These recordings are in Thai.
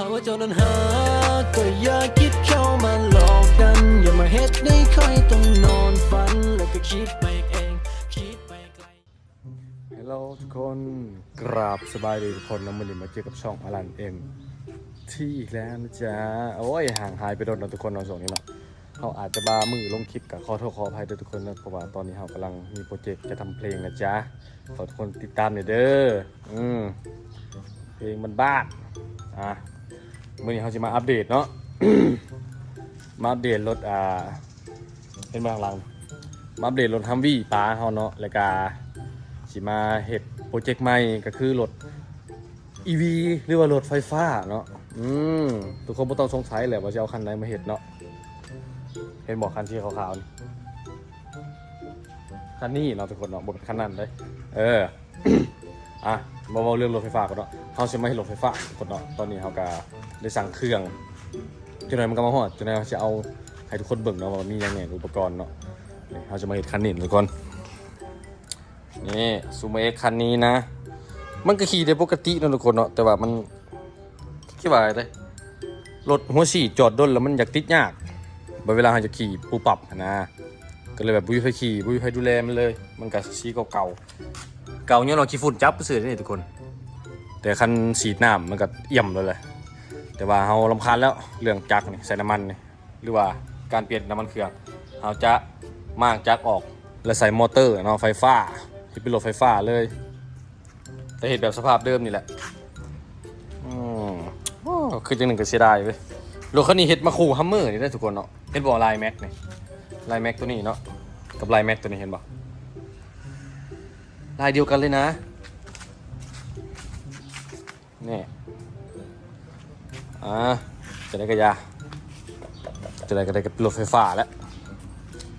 หาว่าเจ้านั้นหา ก็อย่าคิดเข้ามาหลอกกัน อย่ามาเฮ็ดให้ค่อยต้องนอนฝัน แล้วก็คิดไปเอง คิดไปไกล ฮัลโหลทุกคนกราบสบายดีทุกคนนะมือนี้มาเจอกับช่องอลันเอ็มที่อีกแล้วนะจ๊ะโอ้ยห่างหายไปโดนเราทุกคนเราส่งนี้เนาะเขาอาจจะบามือลงคลิปกับขอโทษขออภัยด้วยทุกคนนะเพราะว่าตอนนี้เขากำลังมีโปรเจกต์จะทำเพลงนะจ๊ะขอทุกคนติดตามหน่อยเด้ออืมเพลงมันบ้านอะ มื่อนี้เขาจะมาอัปเดตเนาะ มาอัปเดตรถอ่าเป็นบางหลัง มาอัปเดตรถฮัมวี่ป้าเขาเนาะแล้วก็สิมาเห็ดโปรเจกต์ใหม่ก็คือรถ EV หรือว่ารถไฟฟ้าเนาะ อืมทุกคนไม่ต้องสงสัยแหละว่าจะเอาคันไหนมาเห็ดเนาะ เห็นบอกคันที่ขาวๆนี่คันนี้เนาะทุกคนเนาะบนคันนั้นเลย เออ อะ มาว่าเรื่องรถไฟฟ้าก่อนเนาะเขาจะไม่ให้รถไฟฟ้ากคนเนาะตอนนี้เขาก็ได้สั่งเครื่องจนไหนมันก็มาฮอดจนไหนเขาจะเอาให้ทุกคนเบิ่งเนาะว่ามีอย่างไงอุปกรณ์เนาะนี่เขาจะมาเห็ดคันนี้ทุกคนนี่ซูเมเอ็กคันนี้นะ มันก็ขี่ได้ปกตินะทุกคนเนาะแต่ว่ามันคิดว่าอะไรรถหัวฉีดจอดด้นแล้วมันอยากติดยากบเวลาเราจะขี่ปูปรับนะก็เลยแบบบุ้ยให้ขี่บุ้ยให้ดูแลมันเลย มันก็สีเก่า เก่าเนี่ยเราขี่ฝุ่นจับเสือนี่ทุกคน แต่คันสีน้ำมันก็เอี่ยมเลยแหละแต่ว่าเราลำคาญแล้วเรื่องจักนี่ใส่น้ำมันนี่หรือว่าการเปลี่ยนน้ำมันเครื่องเราจะมากจักออกแล้วใส่มอเตอร์เนาะไฟฟ้าที่เป็นรถไฟฟ้าเลย แต่เห็นแบบสภาพเดิมนี่แหละอืมโอ้คือจังหนึ่งก็เสียดายเว้ยรถคันนี้เฮ็ดมาคู่ฮัมเมอร์นี่ได้ทุกคนเนาะเห็นบอกลายแม็กนี่ลายแม็กตัวนี้เนาะกับลายแม็กตัวนี้เห็นบอก ลายเดียวกันเลยนะนี่อ่าจะได้กระยาจะได้ก็ได้กับรถไฟฟ้าแล้ว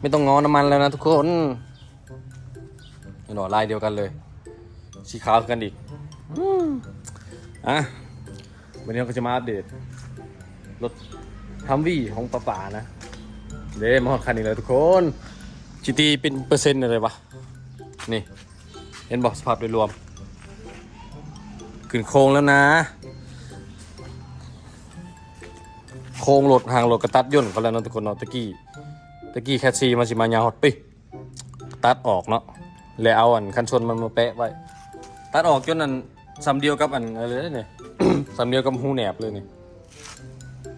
ไม่ต้องงอน้ำมันแล้วนะทุกคนนี่หนอลายเดียวกันเลยสีขาวกันอีกอะวันนี้เราก็จะมาอัปเดตรถฮัมวี่ของป้าป๋านะเด้มาฮอดคันนี้เลยทุกคนจิตีเป็นเปอร์เซ็นต์อะไรวะนี่ เห็นบอกสภาพโดยรวม ขึ้นโครงแล้วนะ โครงรถห่างรถกระตัดย่นเขาแล้วเนาะทุกคนเนาะตะกี้ตะกี้แคทซีมาสิมายาวฮอตปิตัดออกเนาะแล้วเอาอันคันชนมันมาแปะไว้ ตัดออกจนอันสำเดียวกับอันอะไรเนี่ยสำเดียวกับหูแหนบเลยนี่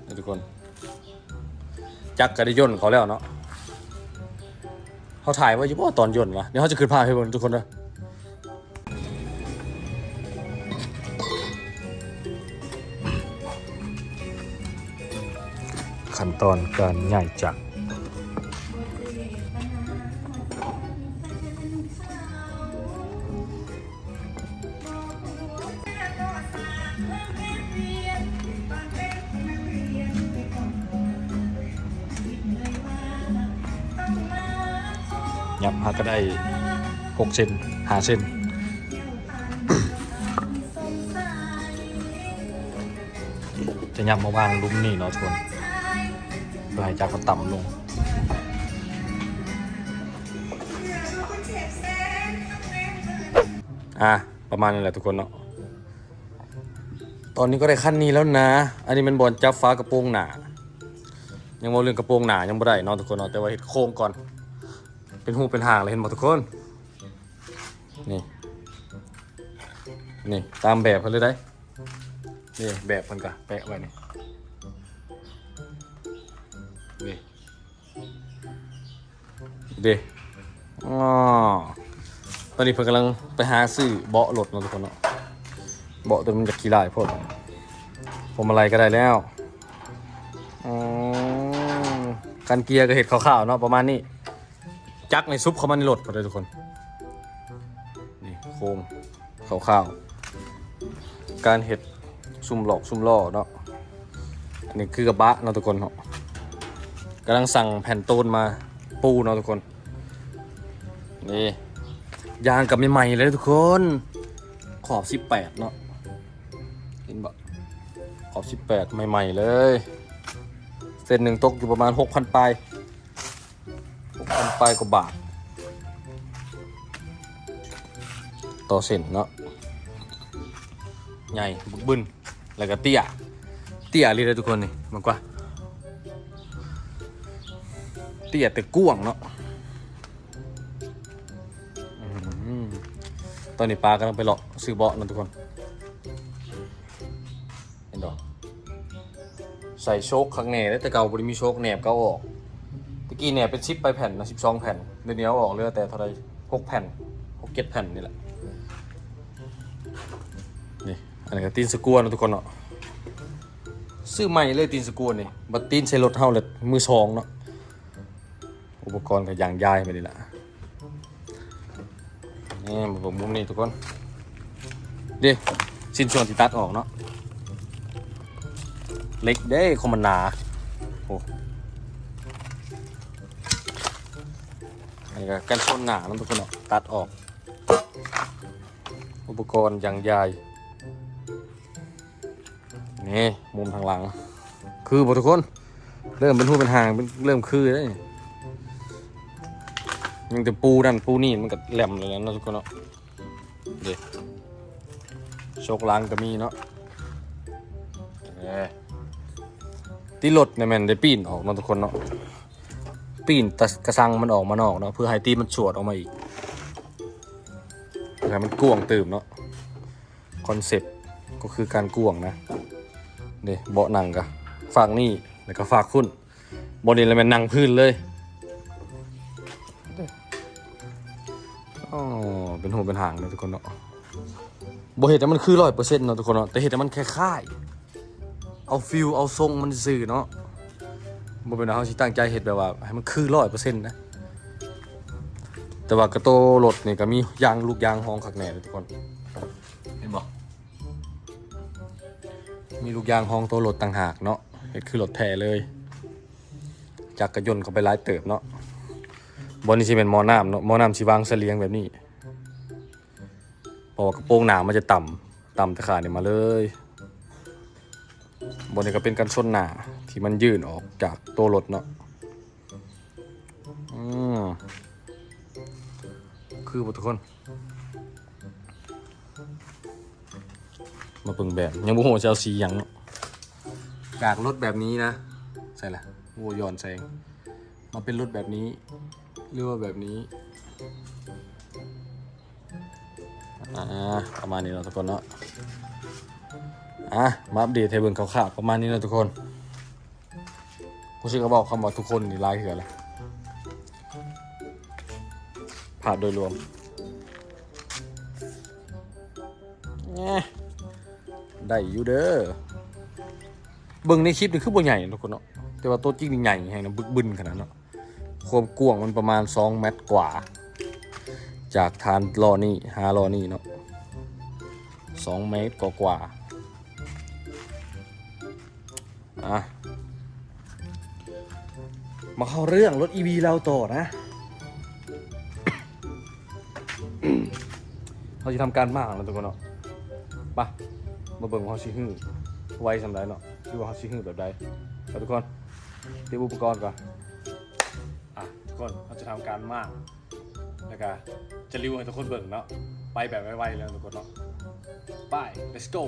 นทุกคน จักกระดิย่นเขาแล้วเนาะเขาถ่ายไว้ยู่ว่าตอนย่นวะเดี๋ยวเขาจะขึ้นภาพให้เบิ่งทุกคนนะ ขั้นตอนการย่ายจักรยับหาก็ได้หกเซนหาเซนจะยับมาวางลุมนี่เนาะทุกคน พื่อให้จักมันต่ำลงอะประมาณนี้นแหละทุกคนเนาะตอนนี้ก็ได้ขั้นนี้แล้วนะ อันนี้มันบอลจับฟ้ากระโปรงหนา ยังมองเรื่องกระโปรงหนายังไม่ได้เนาะทุกคนเนาะแต่ว่าเห็ดโค้งก่อน เป็นหูเป็นหางเลยเห็นหมดทุกคน นี่ นี่ตามแบบเขาเลยได้ นี่แบบมันกะแปะไว้นี่นี่ เดอ๋อตอนนี้เพิ่นกำลังไปหาซื้อเบาะรถเนาะทุกคนเนาะเบาะตัวมันจะขี้ลายโพดผมอะไรก็ได้แล้วอการเกียร์ก็เห็ดขาวๆเนาะประมาณนี้ จักในซุปเขามันในรถพอได้ทุกคนนี่โครงขาวๆการเห็ดซุ่มหลอกซุ่มล่อเนาะอันนี้คือกระบะเนาะทุกคนเนาะกำลังสั่งแผ่นตูนมาปูเนาะทุกคน นี่ยางกับใหม่ๆเลยทุกคน ขอบ 18 เนาะเห็นบะขอบ 18 ใหม่ๆเลย เส้นหนึ่งตกอยู่ประมาณ 6,000ปลาย6,000ปลายกว่าบาท ต่อเส้นเนาะใหญ่บึกบึนแล้วก็เตี้ย เตี้ยเลยเลยทุกคนนี่มันกว่า เตี้ยแต่กว้างเนาะ ตอนนี้ปลากำลังไปเลาะซื้อเบาะนะทุกคน เห็นดอกใส่โชคข้างในแล้วแต่เก่าบริมีโชคแหนบเก่าออกตะกี้แหนบเป็นชิปไปแผ่นนะสิบสองแผ่นเดี๋ยวนี้เอาออกเหลือแต่เท่าไรหกแผ่นหกเจ็ดแผ่นนี่แหละนี่อันนี้ก็ตีนสกวนะทุกคนเนาะซื้อใหม่เลยตีนสกวนนี่บัดตีนใส่รถเฮาเลยมือสองเนาะอุปกรณ์ก็อย่างยายไปนี่แหละ นี่มาผมมุมนี้ทุกคนดิชิ้นส่วนที่ตัดออกเนาะเล็กเด้คมมันหนาโอ้อันนี้ก็กันชนหนานะทุกคนเนาะตัดออก อุปกรณ์อย่างใหญ่นี่มุมทางหลัง คือบ่ทุกคน เริ่มเป็นหูเป็นหางเป็นเริ่มคือแล้วนี่ ยังแต่ปูนั่นปูนี่มันก็แหลมเลยนะทุกคนเนาะเด็โชคล้างก็มีเนาะเอ้ยตีรถเนี่ยแมันได้ปีนออกเนาทุกคนเนาะปีนตะกระสังมันออกมานอกเนาะเพื่อให้ตีมันฉวดออกมาอีกเพื่อให้มันกวงตื่มเนาะคอนเซ็ปต์ก็คือการกวงนะเด้เบาะหนังกะฝากนี่แล้วก็ฝากคุณบนนี้เลยมันนั่งพื้นเลย เป็นหูเป็นหางเลยทุกคนเนาะบ่เห็นแต่มันคือร้อยเปอร์เซ็นต์เนาะทุกคนเนาะแต่เห็นแต่มันแค่ค่ายๆเอาฟิลเอาทรงมันสื่อเนาะบ่เป็นว่าเขาสิตั้งใจเห็ดแบบว่า ให้มันคือร้อยเปอร์เซ็นต์นะแต่ว่ากระโตรถนี่ก็มียางลูกยางห้องขักแหน่เลยทุกคนเห็นบ่มีลูกยางห้องตัวรถต่างหากเนาะเห็ดคือรถแท้เลยจักกระยนต์ก็ไปไล่เติบเนาะบนนี้สิเป็นหมอน้ำเนาะหมอน้ำสิวางเสลียงแบบนี้ เพราะว่ากระโปรงหนามันจะต่ำต่ำแต่ขาเนี่ยมาเลย บนนี้ก็เป็นกันชนหนาที่มันยื่นออกจากตัวรถเนาะอืมคือบทุกคน มาเบิ่งแบบ ยังบ่ฮู้ว่าจะเอาสีหยังเนาะกากรถแบบนี้นะใช่ละโวย้อนแสงมาเป็นรถแบบนี้หรือว่าแบบนี้ อ่าประมาณนี้เนาะทุกคนเนาะอะมาอัปเดตให้เบิ่งคร่าวๆประมาณนี้เนาะทุกคนผู้ชื่อก็บอกคำว่าทุกคนนี่ลายเหือเลยผ่านโดยรวมแง่ได้อยู่เด้อเบิ่งในคลิปนี่คือบ่ใหญ่ทุกคนเนาะแต่ว่าตัวจริงนี่ใหญ่แฮงนะบึกบึนขนาดเนาะความกว้างมันประมาณ2เมตรกว่า จากฐานล้อนี่หาล้อนี่เนาะ2เมตรกว่ากว่าอะมาเข้าเรื่องรถ EV เราต่อนะเราจะทำการมากแล้วทุกคนเนาะไปมาเบิ่งว่าเขาสิฮื้อไวสำไรเนาะหรือว่าเขาสิฮื้อแบบใดเอาทุกคนเตรียมอุปกรณ์ก่อนอะทุกคนเราจะทำการมาก แล้วก็จะรีวิวให้ทุกคนเบิ่งเนาะไปแบบไวๆแล้วทุกคนเนาะไป let's go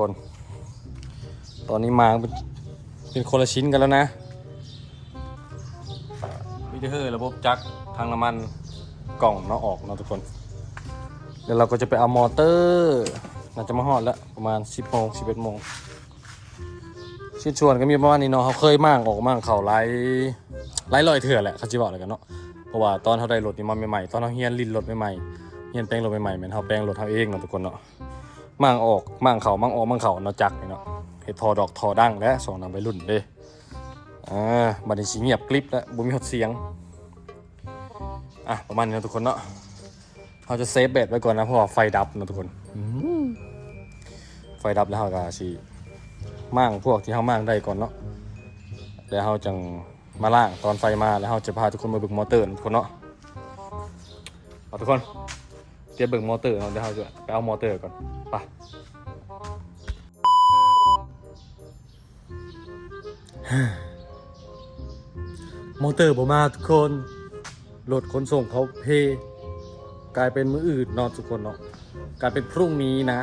คน ตอนนี้มาเป็นเป็นคนละชิ้นกันแล้วนะวิเฮอร์ระบบจักรทางน้ำมันกล่องเนาะออกเนาะทุกคน เดี๋ยวเราก็จะไปเอามอเตอร์น่าจะมาฮอดแล้วประมาณ 10โมง11โมงชิ้นชวนก็มีประมาณนี้เนาะเขาเคยมั่งออกมั่งเขาไล่ไล่ลอยเถื่อแหละเขาจะบอกอะไรกันเนาะเพราะว่าตอนเขาได้รถนี่มาใหม่ๆตอนเขาเฮียนลินรถใหม่ๆเฮียนแปลงรถใหม่ๆเหมือนเขาแปลงรถเขาเองเนาะทุกคนเนาะ มั่งออกมั่งเขามั่งออกมั่งเขาเนาะจักนี่เนาะเฮ็ดทอดอกทอดังและสองนำไปรุ่นเด้อ่าบัดนี้สิเงียบกริบแล้วบ่มีฮอดเสียงอะประมาณนี้เนาะทุกคนเนาะเราจะเซฟเบตไว้ก่อนนะเพราะว่าไฟดับนะทุกคนอืมไฟดับแล้วเราก็ชีมั่างพวกที่เขามั่างได้ก่อนเนาะแล้วเราจังมาล่างตอนไฟมาแล้วเราจะพาทุกคนมาเบิ่งมอเตอร์นะทุกคนเนาะเอาทุกคน เตรียมเบิ่งมอเตอร์เนาะเดี๋ยวเราจะไปเอามอเตอร์ก่อนไปมอเตอร์ผมมาทุกคนรถขนส่งเขาเพกลายเป็นมืออื่นนอนทุกคนเนาะกลายเป็นพรุ่งนี้นะ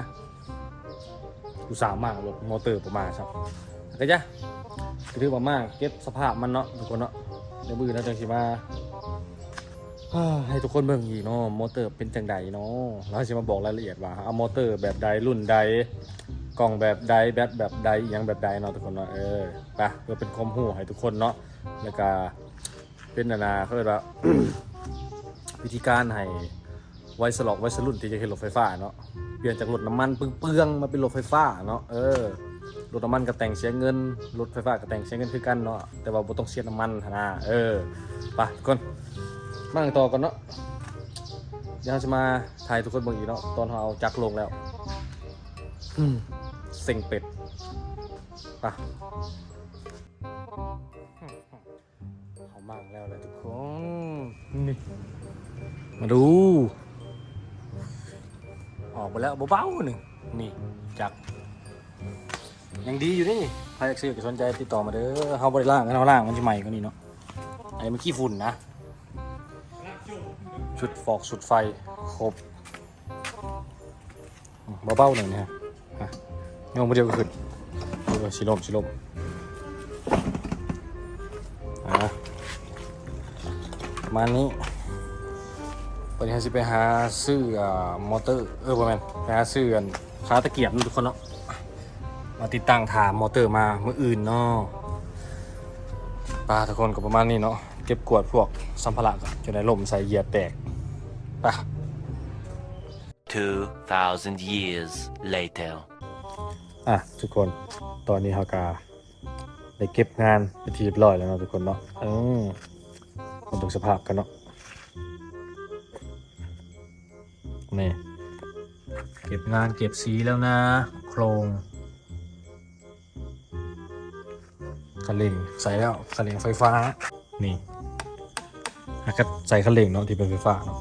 อุตส่าห์มากรถมอเตอร์ประมาครับก็จะก็ถือว่ามากเก็บสภาพมันเนาะทุกคนเนาะเดี๋ยวมือนะจังสิมา ให้ทุกคนเบิ่งอีกเนาะมอเตอร์เป็นจังใดเนาะแล้วจะมาบอกรายละเอียดว่าเอามอเตอร์แบบใดรุ่นใดกล่องแบบใดแบตแบบใดอหยังแบบใดเนาะทุกคนเนาะเออไปเพื่อเป็นความรู้ให้ทุกคนเนาะแล้วก็เป็นนานาเขาเรียกว่าวิธีการให้ไวสลอกไวสรุ่นที่จะเห็นรถไฟฟ้าเนาะเปลี่ยนจากรถน้ำมันเปลืองๆมาเป็นรถไฟฟ้าเนาะเออรถน้ำมันก็แต่งเสียเงินรถไฟฟ้าก็แต่งเสียเงินคือกันเนาะแต่ว่าบ่ต้องเสียน้ำมันนนะเออไปทุกคน มาต่อกันเนาะเดี๋ยวเราจะมาถ่ายทุกคนเบิ่งอีกเนาะตอนเราเอาจักรลงแล้วเซ็งเป็ดไปเขามั่งแล้วเลยทุกคนนี่มาดู ออกไปแล้วเบาๆหนึ่งนี่จักรยังดีอยู่นี่ใครอยากซื้อก็สนใจติดต่อมาเด้อเฮาบริล่างกันเฮาล่างมันจะใหม่กว่านี้เนาะไอ้มันขี้ฝุ่นนะ ฟอกชุดไฟครบเบาๆหนึ่งนะฮะอะงงมาเดียวก็ขึ้นเออชิลมชิลมประมาณนี้วันนี้เราจะไปหาซื้อมอเตอร์เออประมาณไปหาซื้อกันค้าตะเกียบทุกคนเนาะมาติดตั้งถามมอเตอร์มาเมื่ออื่นเนาะปลาทุกคนก็ประมาณนี้เนาะเก็บกวาดพวกสัมภาระก่อนจนได้ล่มใส่เหยียบแตก ไป 2,000 years later. อะทุกคนตอนนี้เฮากาได้เก็บงานไปนที่เรียบร้อยแล้วเนาะทุกคนเนาะเออมาดูสภาพกันเนาะนี่เก็บงานเก็บสีแล้วนะ โครงคันเร่งใส่แล้วคันเร่งไฟฟ้า นี่แล้วก็ใส่คันเร่งเนาะที่เป็นไฟฟ้าเนาะ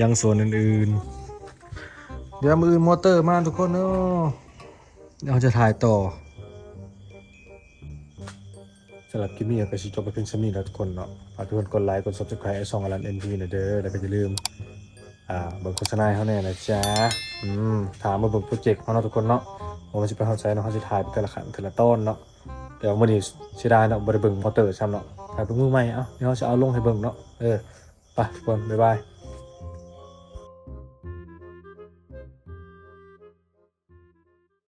ยังส่วนอื่นๆ เดี๋ยวมืออื่นมอเตอร์มาทุกคนเนาะเดี๋ยวเราจะถ่ายต่อสำหรับคลิปนี้ก็ชิจบไปเพียงเท่านี้แล้วทุกคนเนาะฝากทุกคนกดไลค์ กด subscribe ไอ้ซองอลันเอ็นพีนะเด้อ แล้วก็อย่าลืม อ่าเบิ่งโฆษณาให้เขาแน่นะจ๊ะ อืม ถามมาเบิ่งโปรเจกต์เขาเนาะทุกคนเนาะว่ามันจะไปเข้าใจเนาะเขาจะถ่ายไปแต่ละขันแต่ละต้นเนาะ เดี๋ยวมื่อนี้เสียดายเนาะบ่ได้เบิ่งมอเตอร์ซ้ำเนาะถ่ายเป็นมือใหม่เอ้าเดี๋ยวเขาจะเอาลงให้เบิ่งเนาะ เออ ไปทุกคนบ๊ายบาย